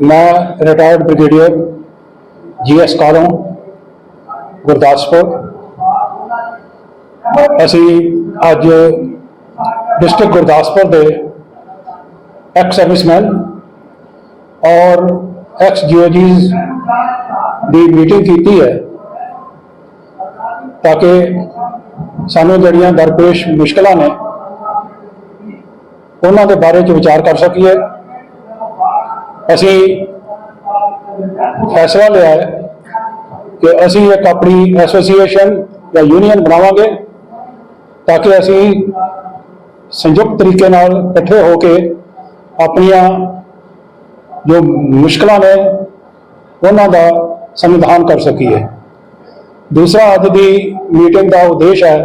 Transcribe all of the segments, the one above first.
ਮੈਂ retired brigadier GS Kahlon Gurdaspur ਅਸੀਂ ਅੱਜ ਡਿਸਟ੍ਰਿਕਟ ਗੁਰਦਾਸਪੁਰ ਦੇ ਐਕਸ ਸਰਵਿਸਮੈਨ ਔਰ ਐਕਸ ਜੀਓਜੀਜ਼ ਦੀ ਮੀਟਿੰਗ ਕੀਤੀ ਹੈ ਤਾਂ ਕਿ ਸਾਨੂੰ ਜਿਹੜੀਆਂ ਦਰਪੇਸ਼ ਮੁਸ਼ਕਲਾਂ ਨੇ ਉਹਨਾਂ ਦੇ ਬਾਰੇ ਚ ਵਿਚਾਰ ਕਰ ਸਕੀਏ। ਅਸੀਂ ਫੈਸਲਾ ਲਿਆ ਹੈ ਕਿ ਅਸੀਂ ਇੱਕ ਆਪਣੀ ਐਸੋਸੀਏਸ਼ਨ ਜਾਂ ਯੂਨੀਅਨ ਬਣਾਵਾਂਗੇ ਤਾਂ ਕਿ ਅਸੀਂ ਸੰਯੁਕਤ ਤਰੀਕੇ ਨਾਲ ਇਕੱਠੇ ਹੋ ਕੇ ਆਪਣੀਆਂ ਜੋ ਮੁਸ਼ਕਲਾਂ ਨੇ ਉਹਨਾਂ ਦਾ ਸਮਾਧਾਨ ਕਰ ਸਕੀਏ। ਦੂਸਰਾ ਅੱਜ ਦੀ ਮੀਟਿੰਗ ਦਾ ਉਦੇਸ਼ ਹੈ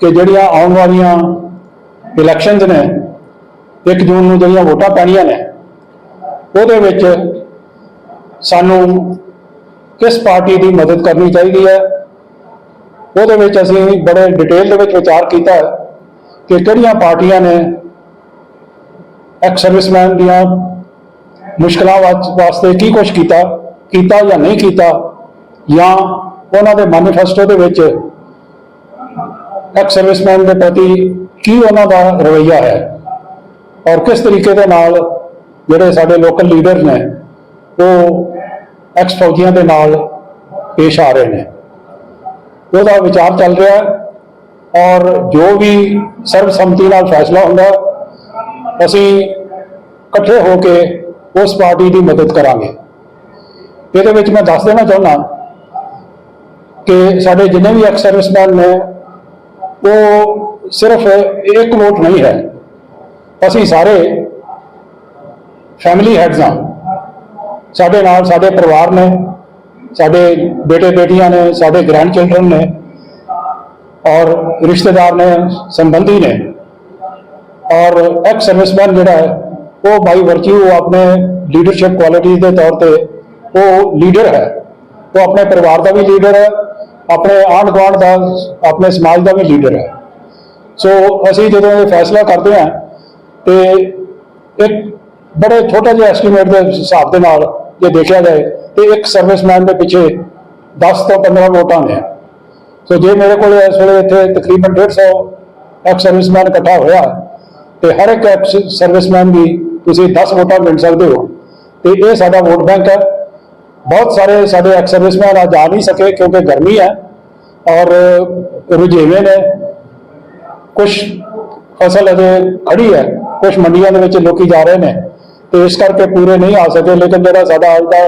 ਕਿ ਜਿਹੜੀਆਂ ਆਉਣ ਵਾਲੀਆਂ ਇਲੈਕਸ਼ਨਸ ਨੇ 1 ਜੂਨ ਨੂੰ ਜਿਹੜੀਆਂ ਵੋਟਾਂ ਪੈਣੀਆਂ ਨੇ ਉਹਦੇ ਵਿੱਚ ਸਾਨੂੰ ਕਿਸ ਪਾਰਟੀ ਦੀ ਮਦਦ ਕਰਨੀ ਚਾਹੀਦੀ ਹੈ? ਉਹਦੇ ਵਿੱਚ ਅਸੀਂ ਬੜੇ ਡਿਟੇਲ ਦੇ ਵਿੱਚ ਵਿਚਾਰ ਕੀਤਾ ਕਿ ਕਿਹੜੀਆਂ ਪਾਰਟੀਆਂ ਨੇ ਐਕਸ ਸਰਵਿਸਮੈਨ ਦੀਆਂ ਮੁਸ਼ਕਲਾਂ ਵਾਸ- ਵਾਸਤੇ ਕੀ ਕੁਝ ਕੀਤਾ ਕੀਤਾ ਜਾਂ ਨਹੀਂ ਕੀਤਾ, ਜਾਂ ਉਹਨਾਂ ਦੇ ਮੈਨੀਫੈਸਟੋ ਦੇ ਵਿੱਚ ਐਕਸ ਸਰਵਿਸਮੈਨ ਦੇ ਪ੍ਰਤੀ ਕੀ ਉਹਨਾਂ ਦਾ ਰਵੱਈਆ ਹੈ? ਔਰ ਕਿਸ ਤਰੀਕੇ ਦੇ ਨਾਲ ਜਿਹੜੇ ਸਾਡੇ ਲੋਕਲ ਲੀਡਰ ਨੇ, ਉਹ ਐਕਸ ਫੌਜੀਆਂ ਦੇ ਨਾਲ ਪੇਸ਼ ਆ ਰਹੇ ਨੇ। ਉਹਦਾ ਵਿਚਾਰ ਚੱਲ ਰਿਹਾ ਔਰ ਜੋ ਵੀ ਸਰਬਸੰਮਤੀ ਨਾਲ ਫੈਸਲਾ ਹੁੰਦਾ, ਅਸੀਂ ਇਕੱਠੇ ਹੋ ਕੇ ਉਸ ਪਾਰਟੀ ਦੀ ਮਦਦ ਕਰਾਂਗੇ। ਇਹਦੇ ਵਿੱਚ ਮੈਂ ਦੱਸ ਦੇਣਾ ਚਾਹੁੰਦਾ ਕਿ ਸਾਡੇ ਜਿੰਨੇ ਵੀ ਐਕਸ ਸਰਵਿਸਮੈਨ ਨੇ, ਉਹ ਸਿਰਫ ਇੱਕ ਵੋਟ ਨਹੀਂ ਹੈ। ਅਸੀਂ ਸਾਰੇ ਫੈਮਿਲੀ ਹੈਡਸ ਆ। ਸਾਡੇ ਨਾਲ ਸਾਡੇ ਪਰਿਵਾਰ ਨੇ, ਸਾਡੇ ਬੇਟੇ ਬੇਟੀਆਂ ਨੇ, ਸਾਡੇ ਗ੍ਰੈਂਡ ਚਿਲਡਰਨ ਨੇ ਔਰ ਰਿਸ਼ਤੇਦਾਰ ਨੇ, ਸੰਬੰਧੀ ਨੇ। ਔਰ ਐਕਸ ਸਰਵਿਸਮੈਨ ਜਿਹੜਾ ਹੈ, ਉਹ ਬਾਈ ਵਰਚੂ ਆਪਣੇ ਲੀਡਰਸ਼ਿਪ ਕੁਆਲਿਟੀਜ਼ ਦੇ ਤੌਰ ਤੇ ਉਹ ਲੀਡਰ ਹੈ। ਉਹ ਆਪਣੇ ਪਰਿਵਾਰ ਦਾ ਵੀ ਲੀਡਰ ਹੈ, ਆਪਣੇ ਆਂਢ ਗੁਆਂਢ ਦਾ, ਆਪਣੇ ਸਮਾਜ ਦਾ ਵੀ ਲੀਡਰ ਹੈ। ਸੋ ਅਸੀਂ ਜਦੋਂ ਇਹ ਫੈਸਲਾ ਕਰਦੇ ਹਾਂ ਤੇ ਇੱਕ ਬੜੇ ਛੋਟਾ ਜਿਹਾ ਐਸਟੀਮੇਟ ਦੇ ਹਿਸਾਬ ਦੇ ਨਾਲ ਜੇ ਦੇਖਿਆ ਜਾਏ ਤੇ ਇੱਕ ਸਰਵਿਸਮੈਨ ਦੇ ਪਿੱਛੇ 10 ਤੋਂ 15 ਵੋਟਾਂ ਨੇ। ਸੋ ਜੇ ਮੇਰੇ ਕੋਲ ਇਸ ਵੇਲੇ ਇੱਥੇ ਤਕਰੀਬਨ 150 ਐਕਸ ਸਰਵਿਸਮੈਨ ਇਕੱਠਾ ਹੋਇਆ ਤੇ ਹਰ ਇੱਕ ਐਕਸ ਸਰਵਿਸਮੈਨ ਦੀ ਤੁਸੀਂ 10 ਵੋਟਾਂ ਮਿਲ ਸਕਦੇ ਹੋ। ਤੇ ਇਹ ਸਾਡਾ ਵੋਟ ਬੈਂਕ ਹੈ। ਬਹੁਤ ਸਾਰੇ ਸਾਡੇ ਐਕਸ ਸਰਵਿਸਮੈਨ ਅੱਜ ਆ ਨਹੀਂ ਸਕੇ ਕਿਉਂਕਿ ਗਰਮੀ ਹੈ ਔਰ ਰੁਝੇਵੇਂ ਨੇ। ਕੁਝ ਫਸਲ ਅਜੇ ਖੜੀ ਹੈ ਕੁਝ ਮੰਡੀਆਂ ਦੇ ਵਿੱਚ ਲੋਕੀ ਜਾ ਰਹੇ ਨੇ। ਤੇ ਇਸ ਕਰਕੇ ਪੂਰੇ ਨਹੀਂ ਆ ਸਕੇ, ਲੇਕਿਨ ਜਿਹੜਾ ਸਾਡਾ ਅੱਜ ਦਾ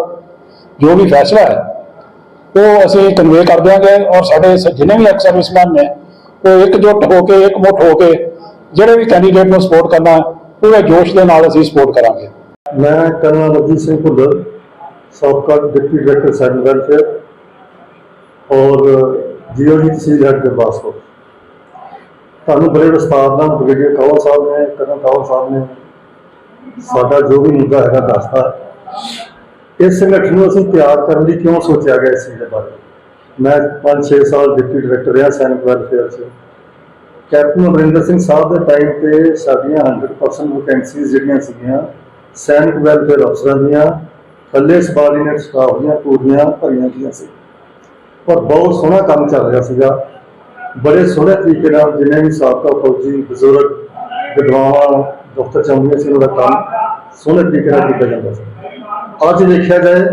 ਜੋ ਵੀ ਫੈਸਲਾ ਹੈ, ਉਹ ਅਸੀਂ ਕਨਵੇ ਕਰ ਦਿਆਂਗੇ ਔਰ ਸਾਡੇ ਜਿੰਨੇ ਵੀ ਐਕਸ ਸਰਵਿਸਮੈਨ ਨੇ, ਉਹ ਇਕਜੁੱਟ ਹੋ ਕੇ, ਇਕਮੁੱਠ ਹੋ ਕੇ ਜਿਹੜੇ ਵੀ ਕੈਂਡੀਡੇਟ ਨੂੰ ਸਪੋਰਟ ਕਰਨਾ ਪੂਰੇ ਜੋਸ਼ ਦੇ ਨਾਲ ਅਸੀਂ ਸਪੋਰਟ ਕਰਾਂਗੇ। ਮੈਂ ਕਰਨਲ ਅਜੀਤ ਸਿੰਘ ਭੁੱਲਰ, ਸਾਬਕਾ ਡਿਪਟੀ ਡਾਇਰੈਕਟਰ ਸੈਂਟਰ ਵੈਲਫੇਅਰ ਔਰ ਜੀਓਜੀ ਤਹਿਸੀਲ ਹੈਡ ਗੁਰਦਾਸਪੁਰ ਤੁਹਾਨੂੰ ਬੜੇ ਵਿਸਤਾਰ ਨਾਲ ਬ੍ਰਿਗੇਡੀਅਰ ਕਾਵਲ ਸਾਹਿਬ ਨੇ, ਕਰਨਲ ਕਾਵਲ ਸਾਹਿਬ ਨੇ ਸਾਡਾ ਜੋ ਵੀ ਮੁੱਦਾ ਹੈਗਾ ਦੱਸਦਾ ਇਸ ਸੰਗਠਨ ਨੂੰ ਅਸੀਂ ਤਿਆਰ ਕਰਨ ਲਈ ਕਿਉਂ ਸੋਚਿਆ ਗਿਆ ਇਸ ਦੇ ਬਾਰੇ? ਮੈਂ 5-6 ਸਾਲ ਡਿਪਟੀ ਡਾਇਰੈਕਟਰ ਰਿਹਾ, ਸੈਨਿਕ ਵੈਲਫੇਅਰ 'ਚ। ਕੈਪਟਨ ਅਮਰਿੰਦਰ ਸਿੰਘ ਸਾਹਿਬ ਦੇ ਟਾਈਮ ਤੇ ਸਾਡੀਆਂ 100% ਵੈਕੈਂਸੀਜ਼ ਜਿਹੜੀਆਂ ਸੀਗੀਆਂ, ਸੈਨਿਕ ਵੈਲਫੇਅਰ ਅਫਸਰਾਂ ਦੀਆਂ ਥੱਲੇ ਸਬਾਰਡੀਨੇਟ ਸਟਾਫ ਦੀਆਂ ਪੂਰੀਆਂ ਭਰੀਆਂ ਗਈਆਂ ਸੀ। ਪਰ ਬਹੁਤ ਸੋਹਣਾ ਕੰਮ ਚੱਲ ਰਿਹਾ ਸੀਗਾ। ਬੜੇ ਸੋਹਣੇ ਤਰੀਕੇ ਨਾਲ ਜਿੰਨੇ ਵੀ ਸਾਬਕਾ ਫੌਜੀ ਬਜ਼ੁਰਗ, ਵਿਦਵਾਨ ਦਫ਼ਤਰ ਚਾਹੁੰਦੀਆਂ ਸੀ ਉਹਨਾਂ ਦਾ ਕੰਮ ਸੋਹਣੇ ਤਰੀਕੇ ਨਾਲ ਕੀਤਾ ਜਾਂਦਾ ਸੀ ਅੱਜ ਦੇਖਿਆ ਜਾਏ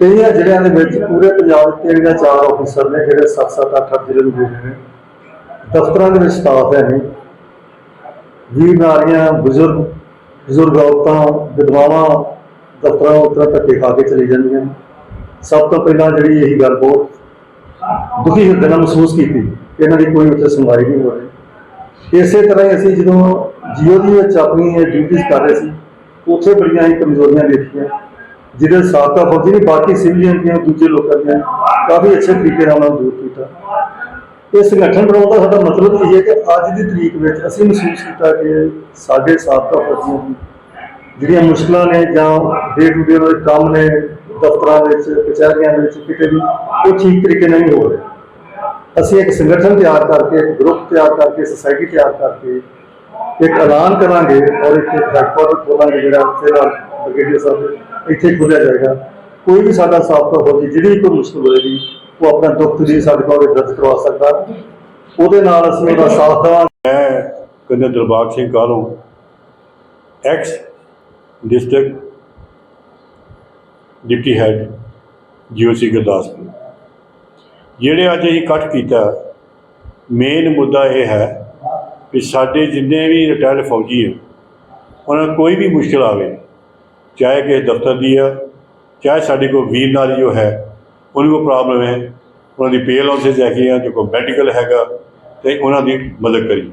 ਕਈਆਂ ਜ਼ਿਲ੍ਹਿਆਂ ਦੇ ਵਿੱਚ ਪੂਰੇ ਪੰਜਾਬ ਦੇ ਤਿੰਨ ਜਾਂ ਚਾਰ ਆਫੀਸਰ ਨੇ ਜਿਹੜੇ 7-7 8-8 ਜ਼ਿਲ੍ਹੇ ਨੂੰ ਦੇ ਰਹੇ ਨੇ ਦਫ਼ਤਰਾਂ ਦੇ ਵਿੱਚ ਸਟਾਫ ਹੈ ਨਹੀਂ ਵੀਰ ਨਾਰੀਆਂ ਬਜ਼ੁਰਗ ਬਜ਼ੁਰਗ ਔਰਤਾਂ ਵਿਧਵਾਵਾਂ ਦਫ਼ਤਰਾਂ ਉੱਤਰ ਧੱਕੇ ਖਾ ਕੇ ਚਲੀ ਜਾਂਦੀਆਂ ਨੇ। ਸਭ ਤੋਂ ਪਹਿਲਾਂ ਜਿਹੜੀ ਇਹੀ ਗੱਲ ਬਹੁਤ ਦੁਖੀ ਹਿਰਦੇ ਨਾਲ ਮਹਿਸੂਸ ਕੀਤੀ ਕਿ ਇਹਨਾਂ ਦੀ ਕੋਈ ਉੱਥੇ ਸੁਣਵਾਈ ਨਹੀਂ ਹੋ ਰਹੀ ਇਸੇ ਤਰ੍ਹਾਂ ਹੀ ਅਸੀਂ ਜਦੋਂ ਜੀਓ ਦੀ ਵਿੱਚ ਆਪਣੀ ਡਿਊਟੀਆਂ ਕਰ ਰਹੇ ਸੀ, ਉੱਥੇ ਬੜੀਆਂ ਹੀ ਕਮਜ਼ੋਰੀਆਂ ਦੇਖੀਆਂ, ਜਿਹਦੇ ਸਾਬਕਾ ਫੌਜੀ ਨਹੀਂ, ਬਾਕੀ ਸਿਵਲੀਅਨ ਦੀਆਂ, ਦੂਜੇ ਲੋਕਾਂ ਦੀਆਂ, ਕਾਫੀ ਅੱਛੇ ਤਰੀਕੇ ਨਾਲ ਉਹਨਾਂ ਨੂੰ ਦੂਰ ਕੀਤਾ। ਇਹ ਸੰਗਠਨ ਬਣਾਉਣ ਦਾ ਸਾਡਾ ਮਤਲਬ ਇਹ ਹੈ ਕਿ ਅੱਜ ਦੀ ਤਰੀਕ ਵਿੱਚ ਅਸੀਂ ਮਹਿਸੂਸ ਕੀਤਾ ਕਿ ਸਾਡੇ ਸਾਬਕਾ ਫੌਜੀਆਂ ਦੀ ਜਿਹੜੀਆਂ ਮੁਸ਼ਕਲਾਂ ਨੇ ਜਾਂ ਡੇ ਟੂ ਡੇ ਦੇ ਕੰਮ ਨੇ, ਦਫ਼ਤਰਾਂ ਵਿੱਚ, ਕਚਹਿਰੀਆਂ ਵਿੱਚ, ਕਿਤੇ ਵੀ ਉਹ ਠੀਕ ਤਰੀਕੇ ਨਾਲ ਨਹੀਂ ਹੋ ਰਿਹਾ। ਅਸੀਂ ਇੱਕ ਸੰਗਠਨ ਤਿਆਰ ਕਰਕੇ ਇੱਕ ਗਰੁੱਪ ਤਿਆਰ ਕਰਕੇ ਸੁਸਾਇਟੀ ਤਿਆਰ ਕਰਕੇ ਇੱਕ ਐਲਾਨ ਕਰਾਂਗੇ ਔਰ ਇੱਥੇ ਹੈਡਕੁਆਟਰ ਖੋਲਾਂਗੇ ਜਿਹੜਾ ਫਿਲਹਾਲ ਬ੍ਰਿਗੇਡੀਅਰ ਸਾਹਿਬ ਇੱਥੇ ਖੋਲ੍ਹਿਆ ਜਾਏਗਾ। ਕੋਈ ਵੀ ਸਾਡਾ ਸਾਬਕਾ ਫੌਜੀ ਜਿਹੜੀ ਕੋਈ ਮੁਸ਼ਕਲ ਹੋਏਗੀ ਉਹ ਆਪਣਾ ਦੁੱਖ ਦੀ ਸਾਡੇ ਕੋਲ ਦਰਜ ਕਰਵਾ ਸਕਦਾ। ਉਹਦੇ ਨਾਲ ਅਸੀਂ ਉਹਦਾ ਸਾਥ ਦੇਵਾਂਗੇ। ਮੈਂ colonel Dilbagh Singh Kahlon ex district deputy head GOC Gurdaspur ਜਿਹੜੇ ਅੱਜ ਅਸੀਂ ਇਕੱਠ ਕੀਤਾ ਮੇਨ ਮੁੱਦਾ ਇਹ ਹੈ ਕਿ ਸਾਡੇ ਜਿੰਨੇ ਵੀ ਰਿਟਾਇਰਡ ਫੌਜੀ ਹੈ ਉਹਨਾਂ ਨੂੰ ਕੋਈ ਵੀ ਮੁਸ਼ਕਲ ਆਵੇ, ਚਾਹੇ ਕਿਸੇ ਦਫ਼ਤਰ ਦੀ ਹੈ ਚਾਹੇ ਸਾਡੇ ਕੋਲ ਵੀਰ ਨਾਲ ਜੋ ਹੈ, ਉਹਨੂੰ ਕੋਈ ਪ੍ਰੋਬਲਮ ਹੈ, ਉਹਨਾਂ ਦੀ ਪੇ ਲਾਂਸਸ ਹੈਗੇ ਆ, ਜੋ ਕੋਈ ਮੈਡੀਕਲ ਹੈਗਾ, ਤੇ ਉਹਨਾਂ ਦੀ ਮਦਦ ਕਰੀਏ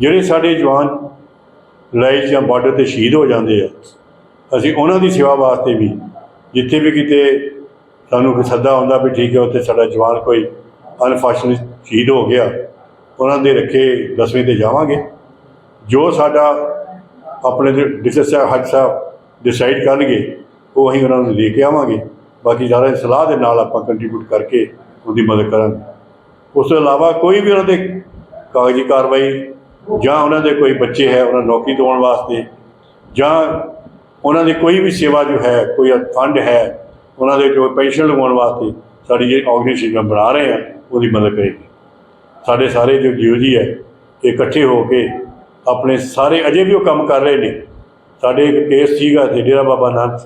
ਜਿਹੜੇ ਸਾਡੇ ਜਵਾਨ ਲੜਾਈ ਜਾਂ ਬਾਰਡਰ ਤੇ ਸ਼ਹੀਦ ਹੋ ਜਾਂਦੇ ਆ, ਅਸੀਂ ਉਹਨਾਂ ਦੀ ਸੇਵਾ ਵਾਸਤੇ ਵੀ, ਜਿੱਥੇ ਵੀ ਕਿਤੇ ਸਾਨੂੰ ਕੋਈ ਸੱਦਾ ਆਉਂਦਾ ਵੀ ਠੀਕ ਹੈ, ਉੱਥੇ ਸਾਡਾ ਜਵਾਨ ਕੋਈ ਅਨਫੋਰਚੂਨੇਟ ਸ਼ਹੀਦ ਹੋ ਗਿਆ, ਉਹਨਾਂ ਦੇ ਰੱਖੇ ਦਸਵੇਂ ਤੇ ਜਾਵਾਂਗੇ। ਜੋ ਸਾਡਾ ਆਪਣੇ ਡਿਸਟ੍ਰਿਕਟ ਸਾਹਿਬ, ਹੱਜ ਸਾਹਿਬ ਡਿਸਾਈਡ ਕਰਨਗੇ, ਉਹ ਅਸੀਂ ਉਹਨਾਂ ਨੂੰ ਲੈ ਕੇ ਆਵਾਂਗੇ। ਬਾਕੀ ਜ਼ਿਆਦਾ ਸਲਾਹ ਦੇ ਨਾਲ ਆਪਾਂ ਕੰਟਰੀਬਿਊਟ ਕਰਕੇ ਉਹਦੀ ਮਦਦ ਕਰਾਂਗੇ। ਉਸ ਤੋਂ ਇਲਾਵਾ ਕੋਈ ਵੀ ਉਹਨਾਂ ਦੇ ਕਾਗਜ਼ੀ ਕਾਰਵਾਈ ਜਾਂ ਉਹਨਾਂ ਦੇ ਕੋਈ ਬੱਚੇ ਹੈ, ਉਹਨਾਂ ਨੂੰ ਨੌਕਰੀ ਦਿਵਾਉਣ ਵਾਸਤੇ ਜਾਂ ਉਹਨਾਂ ਦੀ ਕੋਈ ਵੀ ਸੇਵਾ ਜੋ ਹੈ, ਕੋਈ ਫੰਡ ਹੈ ਉਹਨਾਂ ਦੇ ਜੋ ਪੈਨਸ਼ਨ ਲਗਾਉਣ ਵਾਸਤੇ ਸਾਡੀ ਜਿਹੜੀ ਆਰਗੇਨਾਈਜੇਸ਼ਨ ਬਣਾ ਰਹੇ ਆ, ਉਹਦੀ ਮਦਦ ਕਰੇਗੀ। ਸਾਡੇ ਸਾਰੇ ਜੋ ਜੀਓਜੀ ਹੈ, ਇਹ ਇਕੱਠੇ ਹੋ ਕੇ ਆਪਣੇ ਸਾਰੇ ਅਜੇ ਵੀ ਉਹ ਕੰਮ ਕਰ ਰਹੇ ਨੇ। ਸਾਡੇ ਇੱਕ ਕੇਸ ਸੀਗਾ ਤੇ ਡੇਰਾ ਬਾਬਾ ਨਾਨਕ,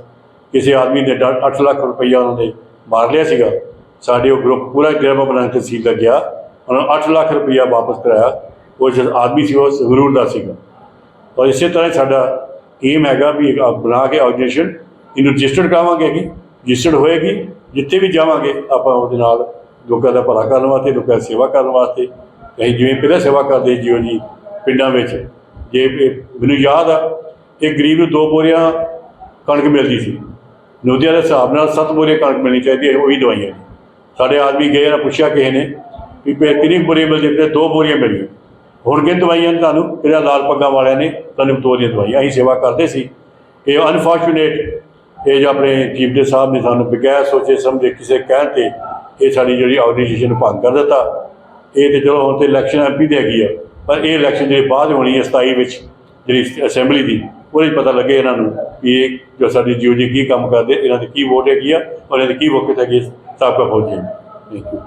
ਕਿਸੇ ਆਦਮੀ ਨੇ 8 ਲੱਖ ਰੁਪਈਆ ਉਹਨਾਂ ਦੇ ਮਾਰ ਲਿਆ ਸੀਗਾ। ਸਾਡੇ ਉਹ ਗਰੁੱਪ ਪੂਰਾ ਡੇਰਾ ਬਾਬਾ ਨਾਨਕ ਤਹਿਸੀਲ ਦਾ ਗਿਆ, ਉਹਨਾਂ ਨੂੰ 8 ਲੱਖ ਰੁਪਈਆ ਵਾਪਸ ਕਰਾਇਆ। ਉਹ ਜਿਸ ਆਦਮੀ ਸੀ, ਉਹ ਸੰਗਰੂਰ ਦਾ ਸੀਗਾ। ਔਰ ਇਸੇ ਤਰ੍ਹਾਂ ਹੀ ਸਾਡਾ ਏਮ ਹੈਗਾ ਵੀ ਬਣਾ ਕੇ ਆਰਗੇਨਾਈਜੇਸ਼ਨ, ਇਹਨੂੰ ਰਜਿਸਟਰਡ ਕਰਾਵਾਂਗੇ ਕਿ ਰਜਿਸਟਰਡ ਹੋਏਗੀ, ਜਿੱਥੇ ਵੀ ਜਾਵਾਂਗੇ, ਆਪਾਂ ਉਹਦੇ ਨਾਲ ਲੋਕਾਂ ਦਾ ਭਲਾ ਕਰਨ ਵਾਸਤੇ, ਲੋਕਾਂ ਦੀ ਸੇਵਾ ਕਰਨ ਵਾਸਤੇ, ਅਸੀਂ ਜਿਵੇਂ ਪਹਿਲਾਂ ਸੇਵਾ ਕਰਦੇ ਜੀਓ ਜੀ, ਪਿੰਡਾਂ ਵਿੱਚ, ਜੇ ਮੈਨੂੰ ਯਾਦ ਆ ਇਹ ਗਰੀਬ ਨੂੰ ਦੋ ਬੋਰੀਆਂ ਕਣਕ ਮਿਲਦੀ ਸੀ। ਨੋਦੀਆਂ ਦੇ ਹਿਸਾਬ ਨਾਲ ਸੱਤ ਬੋਰੀਆਂ ਕਣਕ ਮਿਲਣੀ ਚਾਹੀਦੀ ਹੈ ਉਹੀ ਦਵਾਈਆਂ। ਸਾਡੇ ਆਦਮੀ ਗਏ ਨਾ ਪੁੱਛਿਆ ਕਿਸੇ ਨੇ ਵੀ ਪੇ ਕਿੰਨੀ ਕੁ ਬੋਰੀਆਂ ਮਿਲਦੀ ਤੇ ਦੋ ਬੋਰੀਆਂ ਮਿਲੀਆਂ। ਹੁਣ ਕਿ ਦਵਾਈਆਂ ਨੇ ਤੁਹਾਨੂੰ? ਕਿਹੜਾ ਲਾਲ ਪੱਗਾਂ ਵਾਲਿਆਂ ਨੇ ਤੁਹਾਨੂੰ ਦੋ ਦੀਆਂ ਦਵਾਈਆਂ, ਅਸੀਂ ਸੇਵਾ ਕਰਦੇ ਸੀ। ਇਹ ਅਨਫੋਰਚੂਨੇਟ ਇਹ ਆਪਣੇ ਚੀਫ ਦੇ ਸਾਹਿਬ ਨੇ ਸਾਨੂੰ ਬਗੈਰ ਸੋਚੇ ਸਮਝੇ ਕਿਸੇ ਕਹਿਣ ਤੇ ਇਹ ਸਾਡੀ ਜਿਹੜੀ ਆਰਗੇਨਾਈਜੇਸ਼ਨ ਨੂੰ ਭੰਗ ਕਰ ਦਿੱਤਾ। ਇਹ ਤੇ ਚਲੋ ਹੁਣ ਤੇ ਇਲੈਕਸ਼ਨ ਐਮਪੀ ਦੀ ਹੈਗੀ ਆ, ਪਰ ਇਹ ਇਲੈਕਸ਼ਨ ਜਿਹੜੀ ਬਾਅਦ ਹੋਣੀ ਹੈ 27 ਵਿੱਚ ਜਿਹੜੀ ਅਸੈਂਬਲੀ ਦੀ, ਉਹਦੇ 'ਚ ਪਤਾ ਲੱਗੇ ਇਹਨਾਂ ਨੂੰ ਵੀ ਇਹ ਜੋ ਸਾਡੀ ਜੀਓ ਜੀ ਕੀ ਕੰਮ ਕਰਦੇ, ਇਹਨਾਂ ਦੀ ਕੀ ਵੋਟ ਹੈਗੀ ਆ ਔਰ ਇਹਨਾਂ ਦੀ ਕੀ ਵੋਕਤ ਹੈਗੀ ਸਾਬਕਾ ਫੌਜੀ ਥੈਂਕ ਯੂ